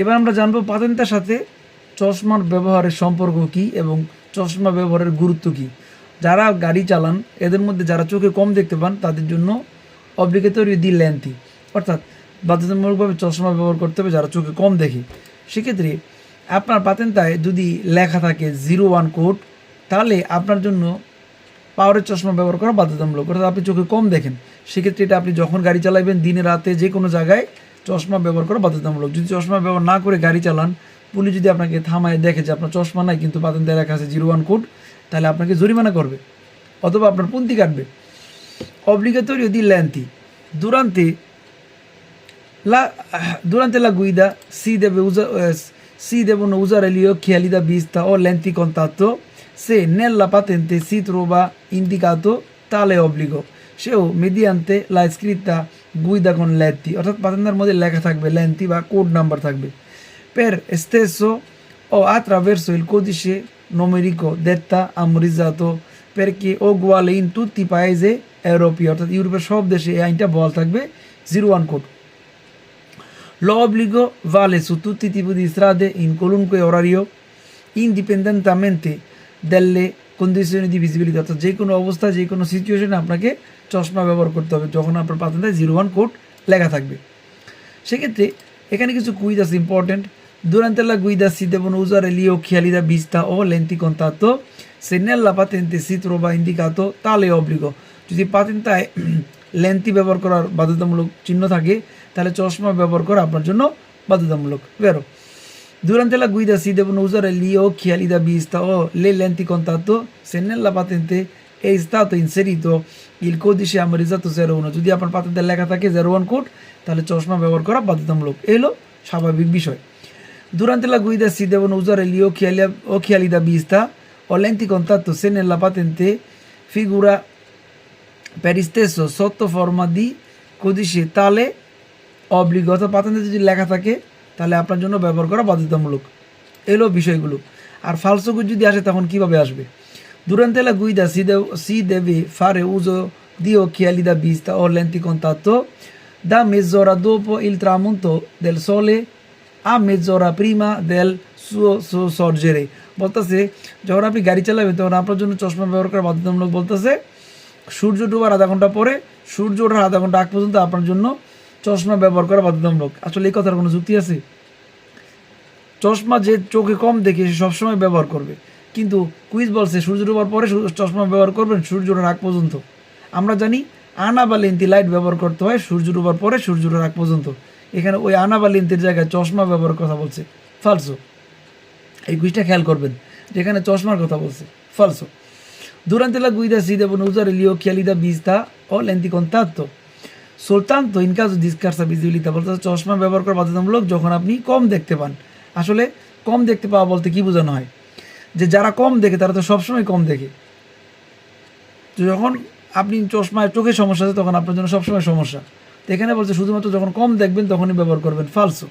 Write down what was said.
এবার আমরা জানব পাতেন্তার সাথে চশমার ব্যবহারের সম্পর্ক কী এবং চশমা ব্যবহারের গুরুত্ব কী। যারা গাড়ি চালান, এদের মধ্যে যারা চোখে কম দেখতে পান, তাদের জন্য অব্লিগেটরি দি লেন্থি অর্থাৎ বাধ্যতামূলকভাবে চশমা ব্যবহার করতে হবে যারা চোখে কম দেখে। সেক্ষেত্রে আপনার পাতেন্তায় যদি লেখা থাকে জিরো ওয়ান কোড তাহলে আপনার জন্য পাওয়ারের চশমা ব্যবহার করা বাধ্যতামূলক। অর্থাৎ আপনি চোখে কম দেখেন। সেক্ষেত্রে এটা আপনি যখন গাড়ি চালাবেন, দিনে, রাতে যে কোনো জায়গায় চশমা ব্যবহার করা বাধ্যতামূলক। যদি চশমা ব্যবহার না করে গাড়ি চালান, পুলিশ যদি আপনাকে থামায়, দেখে যে আপনার চশমা নাই, কিন্তু বাদেন দেয়ার কাছে জিরো ওয়ান কোড, তাহলে আপনাকে জরিমানা করবে অথবা আপনার পুঁতি কাটবে। অব্লিগেটরি দি ল্যান্থি দুরান্তে লা দুরান্তে লা গুইদা, সি দেবে উজা সি দেব উজার এলিও খেয়ালি দা বীজ তা ও ল্যান্থি কন সে নেল্লা পাতেন্তে শীত রোবা ইন্দিকাতো, তালে অব্লিগ। সেও মেদিয়ান্তে লা স্ক্রিতা con lenti অর্থাৎ পাতেন্টার মধ্যে লেখা থাকবে লেন্তি বা কোড নাম্বার থাকবে stesso o attraverso il codice numerico detta amorizzato perché è uguale in tutti i paesi europei অর্থাৎ ইউরোপের সব দেশে এই আইনটা বল থাকবে zero one code L'obbligo vale su tutti i tipi di strade in qualunque orario, indipendentemente condizioni di visibilità অর্থাৎ যে কোনো অবস্থায় যে কোনো সিচুয়েশনে আপনাকে চশমা ব্যবহার করতে হবে। যখন আপনার পাতায় জিরো ওয়ান কোড লেখা থাকবে। সেক্ষেত্রে এখানে কিছু কুইজ আছে important durante la guida si devono usare gli occhiali da vista o lenti contatto se nella patente si trova যদি পাতেন্তায় লেন্তি ব্যবহার করার বাধ্যতামূলক চিহ্ন থাকে, তাহলে চশমা ব্যবহার করা আপনার জন্য বাধ্যতামূলক। vero Durante la guida si devono usare gli occhiali da vista o le lenti contatto se nella patente è stato inserito il codice amorizzato 01 যদি আপনার পাতেন্টে লেখা থাকে 01 কোড তাহলে চশমা ব্যবহার করা বাধ্যতামূলক এলো স্বাভাবিক বিষয় Durante la guida si devono usare gli occhiali, occhiali da vista o lenti contatto se nella patente figura per stesso sotto forma di codice tale obbligo অর্থাৎ পাতেন্টে যদি লেখা থাকে তাহলে আপনার জন্য ব্যবহার করা বাধ্যতামূলক। এলো বিষয়গুলো। আর ফালসো গুড যদি আসে তখন কীভাবে আসবে? Durante la guida si, de- si deve fare uso di occhiali da vista o lenti contatto da mezz'ora dopo il tramonto del sole a mezz'ora prima del suo, suo sorgere বলতেছে যখন আপনি গাড়ি চালাবেন তখন আপনার জন্য চশমা ব্যবহার করা বাধ্যতামূলক বলতেছে সূর্য ডুবার আধা ঘণ্টা পরে সূর্য ওঠার আধা ঘণ্টা আগ পর্যন্ত আপনার জন্য চশমা ব্যবহার করা বাধ্যতামূলক। আসলে এই কথার কোনো যুক্তি আছে? চশমা যে চোখে কম দেখে সে সবসময় ব্যবহার করবে। কিন্তু কুইজ বলছে সূর্য ডোবার পরে চশমা ব্যবহার করবেন সূর্য ওঠার আগ পর্যন্ত। আমরা জানি আনা বা লেন্থি লাইট ব্যবহার করতে হয় সূর্য ডোবার পরে সূর্য ওঠার আগ পর্যন্ত। এখানে ওই আনা বা লেন্থির জায়গায় চশমা ব্যবহার কথা বলছে। ফালসো। এই কুইজটা খেয়াল করবেন, যেখানে চশমার কথা বলছে। ফালসো। Durante la guida si devono usare gli occhiali da vista o caso di scarsa visibilità বলতে চশমা ব্যবহার করা বাধ্যতামূলক যখন আপনি কম দেখতে পান। আসলে কম দেখতে পাওয়া বলতে কি বোঝানো হয়? যে যারা কম দেখে, তারা তো সবসময় কম দেখে। তো যখন আপনি চশমায় চোখে সমস্যা আছে, তখন আপনার জন্য সবসময় সমস্যা। তো এখানে বলছে, শুধুমাত্র যখন কম দেখবেন, তখনই ব্যবহার করবেন। ফালসো।